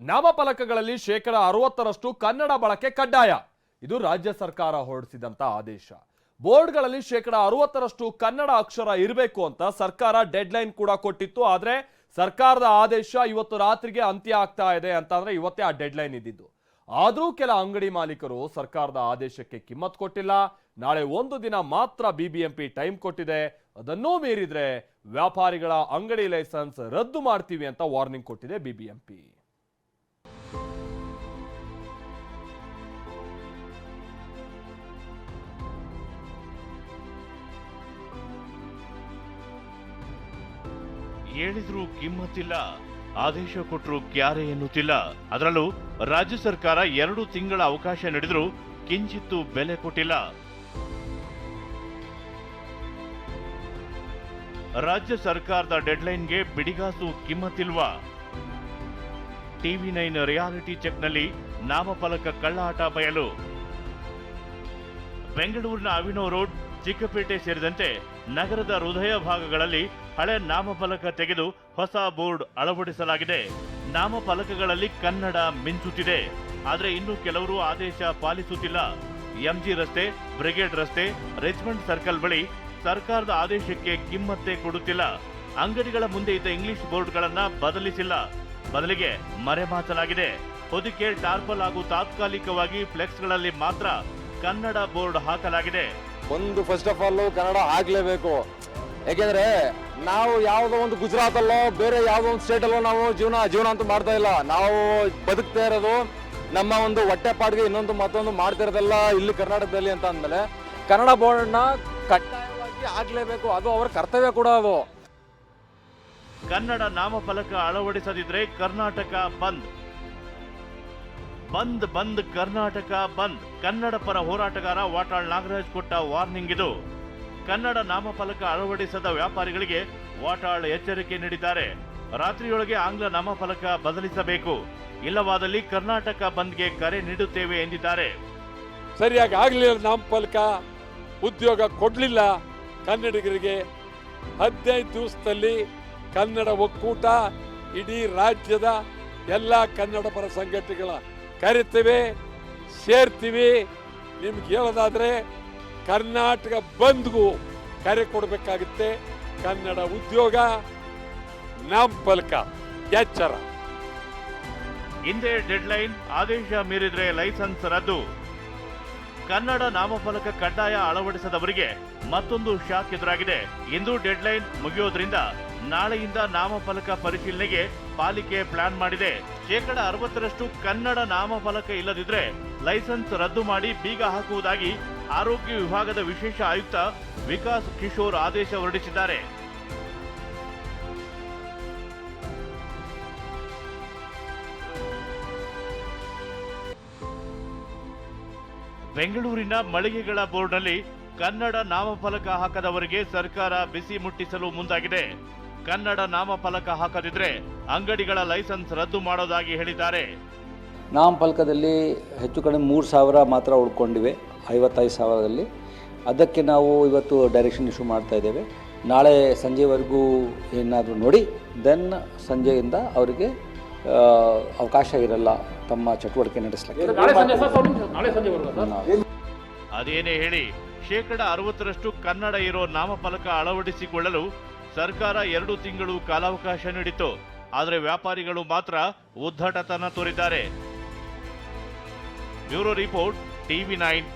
ನಾಮಫಲಕಗಳಲ್ಲಿ ಶೇಕಡ ಅರವತ್ತರಷ್ಟು ಕನ್ನಡ ಬಳಕೆ ಕಡ್ಡಾಯ. ಇದು ರಾಜ್ಯ ಸರ್ಕಾರ ಹೊರಡಿಸಿದಂತ ಆದೇಶ. ಬೋರ್ಡ್ಗಳಲ್ಲಿ ಶೇಕಡ ಅರವತ್ತರಷ್ಟು ಕನ್ನಡ ಅಕ್ಷರ ಇರಬೇಕು ಅಂತ ಸರ್ಕಾರ ಡೆಡ್ಲೈನ್ ಕೂಡ ಕೊಟ್ಟಿತ್ತು. ಆದ್ರೆ ಸರ್ಕಾರದ ಆದೇಶ ಇವತ್ತು ರಾತ್ರಿಗೆ ಅಂತ್ಯ ಆಗ್ತಾ ಇದೆ ಅಂತಂದ್ರೆ ಇವತ್ತೇ ಆ ಡೆಡ್ಲೈನ್ ಇದ್ದಿದ್ದು. ಆದರೂ ಕೆಲ ಅಂಗಡಿ ಮಾಲೀಕರು ಸರ್ಕಾರದ ಆದೇಶಕ್ಕೆ ಕಿಮ್ಮತ್ ಕೊಟ್ಟಿಲ್ಲ. ನಾಳೆ ಒಂದು ದಿನ ಮಾತ್ರ ಬಿಬಿಎಂಪಿ ಟೈಮ್ ಕೊಟ್ಟಿದೆ. ಅದನ್ನೂ ಮೀರಿದ್ರೆ ವ್ಯಾಪಾರಿಗಳ ಅಂಗಡಿ ಲೈಸೆನ್ಸ್ ರದ್ದು ಮಾಡ್ತೀವಿ ಅಂತ ವಾರ್ನಿಂಗ್ ಕೊಟ್ಟಿದೆ ಬಿಬಿಎಂಪಿ. ಹೇಳಿದ್ರೂ ಕಿಮ್ಮತ್ತಿಲ್ಲ, ಆದೇಶ ಕೊಟ್ಟರು ಕ್ಯಾರೆ ಎನ್ನುತ್ತಿಲ್ಲ. ಅದರಲ್ಲೂ ರಾಜ್ಯ ಸರ್ಕಾರ ಎರಡು ತಿಂಗಳ ಅವಕಾಶ ನೀಡಿದ್ರೂ ಕಿಂಚಿತ್ತು ಬೆಲೆ ಕೊಟ್ಟಿಲ್ಲ. ರಾಜ್ಯ ಸರ್ಕಾರದ ಡೆಡ್ಲೈನ್ಗೆ ಬಿಡಿಗಾಸು ಕಿಮ್ಮತ್ತಿಲ್ವಾ? ಟಿವಿ ನೈನ್ ರಿಯಾಲಿಟಿ ಚೆಕ್ನಲ್ಲಿ ನಾಮಫಲಕ ಕಳ್ಳಾಟ ಬಯಲು. ಬೆಂಗಳೂರಿನ ಅವಿನೋ ರೋಡ್, ಚಿಕ್ಕಪೇಟೆ ಸೇರಿದಂತೆ ನಗರದ ಹೃದಯ ಭಾಗಗಳಲ್ಲಿ ಹಳೆ ನಾಮಫಲಕ ತೆಗೆದು ಹೊಸ ಬೋರ್ಡ್ ಅಳವಡಿಸಲಾಗಿದೆ. ನಾಮಫಲಕಗಳಲ್ಲಿ ಕನ್ನಡ ಮಿಂಚುತ್ತಿದೆ. ಆದರೆ ಇನ್ನು ಕೆಲವರು ಆದೇಶ ಪಾಲಿಸುತ್ತಿಲ್ಲ. ಎಂಜಿ ರಸ್ತೆ, ಬ್ರಿಗೇಡ್ ರಸ್ತೆ, ರೆಜ್ಮೆಂಟ್ ಸರ್ಕಲ್ ಬಳಿ ಸರ್ಕಾರದ ಆದೇಶಕ್ಕೆ ಕಿಮ್ಮತ್ತೆ ಕೊಡುತ್ತಿಲ್ಲ. ಅಂಗಡಿಗಳ ಮುಂದೆ ಇದ್ದ ಇಂಗ್ಲಿಷ್ ಬೋರ್ಡ್ಗಳನ್ನ ಬದಲಿಸಿಲ್ಲ. ಬದಲಿಗೆ ಮರೆಮಾಚಲಾಗಿದೆ. ಹೊದಿಕೆ, ಟಾರ್ಪಲ್ ಹಾಗೂ ತಾತ್ಕಾಲಿಕವಾಗಿ ಫ್ಲೆಕ್ಸ್ಗಳಲ್ಲಿ ಮಾತ್ರ ಕನ್ನಡ ಬೋರ್ಡ್ ಹಾಕಲಾಗಿದೆ. ಒಂದು ಫಸ್ಟ್ ಆಫ್ ಆಲ್ ಕನ್ನಡ ಆಗ್ಲೇಬೇಕು. ಯಾಕೆಂದ್ರೆ ನಾವು ಯಾವುದೋ ಒಂದು ಗುಜರಾತ್ ಅಲ್ಲೋ ಬೇರೆ ಯಾವುದೋ ಒಂದು ಸ್ಟೇಟ್ ಅಲ್ಲೋ ನಾವು ಜೀವನ ಜೀವನ ಅಂತೂ ಮಾಡ್ತಾ ಇಲ್ಲ. ನಾವು ಬದುಕ್ತಾ ಇರೋದು ನಮ್ಮ ಒಂದು ಹೊಟ್ಟೆ ಪಾಡಿಗೆ ಇನ್ನೊಂದು ಮತ್ತೊಂದು ಮಾಡ್ತಾ ಇರೋದೆಲ್ಲ ಇಲ್ಲಿ ಕರ್ನಾಟಕದಲ್ಲಿ ಅಂತ ಅಂದಮೇಲೆ ಕನ್ನಡ ಬೋರ್ಡ್ನ ಕಡ್ಡಾಯವಾಗಿ ಆಗ್ಲೇಬೇಕು. ಅದು ಅವರ ಕರ್ತವ್ಯ ಕೂಡ ಅದು. ಕನ್ನಡ ನಾಮಫಲಕ ಅಳವಡಿಸದಿದ್ರೆ ಕರ್ನಾಟಕ ಬಂದ್. ಬಂದ್ ಬಂದ್ ಕರ್ನಾಟಕ ಬಂದ್. ಕನ್ನಡ ಪರ ಹೋರಾಟಗಾರ ವಾಟಾಳ್ ನಾಗರಾಜ್ ಕೊಟ್ಟ ವಾರ್ನಿಂಗ್ ಇದು. ಕನ್ನಡ ನಾಮಫಲಕ ಅಳವಡಿಸದ ವ್ಯಾಪಾರಿಗಳಿಗೆ ವಾಟಾಳ್ ಎಚ್ಚರಿಕೆ ನೀಡಿದ್ದಾರೆ. ರಾತ್ರಿಯೊಳಗೆ ಆಂಗ್ಲ ನಾಮಫಲಕ ಬದಲಿಸಬೇಕು. ಇಲ್ಲವಾದಲ್ಲಿ ಕರ್ನಾಟಕ ಬಂದ್ಗೆ ಕರೆ ನೀಡುತ್ತೇವೆ ಎಂದಿದ್ದಾರೆ. ಸರಿಯಾಗಿ ಆಗಲಿಲ್ಲ ನಾಮಫಲಕ, ಉದ್ಯೋಗ ಕೊಡಲಿಲ್ಲ ಕನ್ನಡಿಗರಿಗೆ. ಹದಿನೈದು ದಿವಸದಲ್ಲಿ ಕನ್ನಡ ಒಕ್ಕೂಟ ಇಡೀ ರಾಜ್ಯದ ಎಲ್ಲ ಕನ್ನಡ ಪರ ಸಂಘಟನೆಗಳ ಕರಿತೀವಿ, ಸೇರ್ತೀವಿ. ನಿಮ್ಗೆ ಹೇಳೋದಾದರೆ ಕರ್ನಾಟಕ ಬಂದ್ಗೂ ಕರೆ ಕೊಡಬೇಕಾಗುತ್ತೆ. ಕನ್ನಡ ಉದ್ಯೋಗ ನಾಮಫಲಕ ಎಚ್ಚರ. ಹಿಂದೆ ಡೆಡ್ಲೈನ್ ಆದೇಶ ಮೀರಿದ್ರೆ ಲೈಸೆನ್ಸ್ ರದ್ದು. ಕನ್ನಡ ನಾಮಫಲಕ ಕಡ್ಡಾಯ ಅಳವಡಿಸದವರಿಗೆ ಮತ್ತೊಂದು ಶಾಕ್ ಎದುರಾಗಿದೆ. ಇಂದು ಡೆಡ್ಲೈನ್ ಮುಗಿಯೋದ್ರಿಂದ ನಾಳೆಯಿಂದ ನಾಮಫಲಕ ಪರಿಶೀಲನೆಗೆ ಪಾಲಿಕೆ ಪ್ಲಾನ್ ಮಾಡಿದೆ. ಶೇಕಡ ಅರವತ್ತರಷ್ಟು ಕನ್ನಡ ನಾಮಫಲಕ ಇಲ್ಲದಿದ್ರೆ ಲೈಸೆನ್ಸ್ ರದ್ದು ಮಾಡಿ ಬೀಗ ಹಾಕುವುದಾಗಿ ಆರೋಗ್ಯ ವಿಭಾಗದ ವಿಶೇಷ ಆಯುಕ್ತ ವಿಕಾಸ್ ಕಿಶೋರ್ ಆದೇಶ ಹೊರಡಿಸಿದ್ದಾರೆ. ಬೆಂಗಳೂರಿನ ಮಳಿಗೆಗಳ ಬೋರ್ಡ್ನಲ್ಲಿ ಕನ್ನಡ ನಾಮಫಲಕ ಹಾಕದವರಿಗೆ ಸರ್ಕಾರ ಬಿಸಿ ಮುಟ್ಟಿಸಲು ಮುಂದಾಗಿದೆ. ಕನ್ನಡ ನಾಮಫಲಕ ಹಾಕದಿದ್ರೆ ಅಂಗಡಿಗಳ ಲೈಸೆನ್ಸ್ ರದ್ದು ಮಾಡೋದಾಗಿ ಹೇಳಿದ್ದಾರೆ. ನಾಮಫಲಕದಲ್ಲಿ ಹೆಚ್ಚು ಕಡಿಮೆ ಮೂರು ಸಾವಿರ ಮಾತ್ರ ಉಳ್ಕೊಂಡಿವೆ ಐವತ್ತೈದು ಸಾವಿರದಲ್ಲಿ. ಅದಕ್ಕೆ ನಾವು ಇವತ್ತು ಡೈರೆಕ್ಷನ್ ಇಶ್ಯೂ ಮಾಡ್ತಾ ಇದ್ದೇವೆ. ನಾಳೆ ಸಂಜೆವರೆಗೂ ಏನಾದರೂ ನೋಡಿ ದೆನ್ ಸಂಜೆಯಿಂದ ಅವರಿಗೆ ಅವಕಾಶ ಇರಲ್ಲ ತಮ್ಮ ಚಟುವಟಿಕೆ ನಡೆಸಲಿಕ್ಕೆ. ಅದೇನೇ ಹೇಳಿ ಶೇಕಡ ಅರವತ್ತರಷ್ಟು ಕನ್ನಡ ಇರೋ ನಾಮಫಲಕ ಅಳವಡಿಸಿಕೊಳ್ಳಲು ಸರ್ಕಾರ ಎರಡು ತಿಂಗಳು ಕಾಲಾವಕಾಶ ನೀಡಿತು ಆದರೆ ವ್ಯಾಪಾರಿಗಳು ಮಾತ್ರ ಉದ್ದಟತನ ತೋರಿದ್ದಾರೆ. Bureau report TV nine.